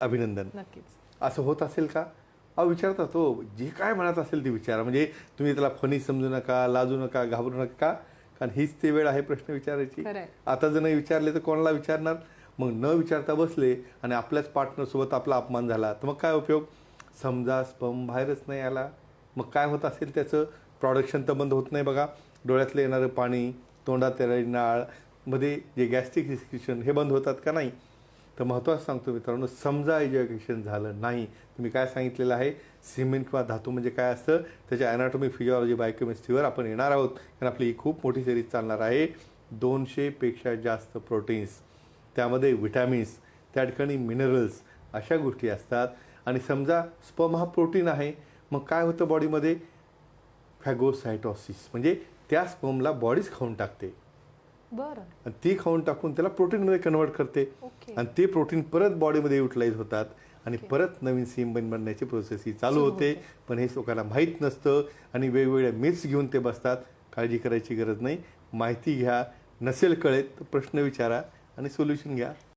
अभिनंदन. नक्कीच. असं होत असेल का? अहो विचारता तो जे काय म्हणत असेल ते विचारा. म्हणजे तुम्ही त्याला फनी समजू नका लाजू नका घाबरू नका कारण हीच ते वेळ आहे प्रश्न विचारायची. आता जर नाही विचारले तर कोणाला विचारणार? मग न विचारता बसले आणि आपल्याच पार्टनरसोबत आपला अपमान झाला तर मग काय उपयोग? समजा स्पम बाहेरच नाही आला. मग काय होत असेल त्याचं? प्रोडक्शन तर बंद होत नाही बघा. डोळ्यातलं येणारं पाणी तोंडात येणारी नाळमध्ये जे गॅस्ट्रिक डिस्क्रिप्शन हे बंद होतात का नाही? तर महत्त्वाचं सांगतो मित्रांनो समजा एज्युकेशन झालं नाही तुम्ही काय सांगितलेलं आहे? सिमेंट किंवा धातू म्हणजे काय असतं? त्याच्या अॅनाटॉमी फिजिओलॉजी बायोकेमिस्ट्रीवर आपण येणार आहोत. कारण आपली ही खूप मोठी सिरीज चालणार आहे. दोनशेपेक्षा जास्त प्रोटीन्स त्यामध्ये विटॅमिन्स त्या ठिकाणी मिनरल्स अशा गोष्टी असतात. आणि समजा स्पम हा प्रोटीन आहे मग काय होतं बॉडीमध्ये फॅगोसायटॉसिस म्हणजे त्या स्पमला बॉडीच खाऊन टाकते. बरं. आणि ती खाऊन टाकून त्याला प्रोटीनमध्ये कन्वर्ट करते. आणि ते प्रोटीन परत बॉडीमध्ये युटिलाइज होतात. आणि परत नवीन सीम बन बनण्याची प्रोसेस ही चालू होते. पण हे लोकांना माहीत नसतं. आणि वेगवेगळ्या मिथ्स घेऊन ते बसतात. काळजी करायची गरज नाही. माहिती घ्या. नसेल कळेत तर प्रश्न विचारा. आणि सोल्युशन घ्या.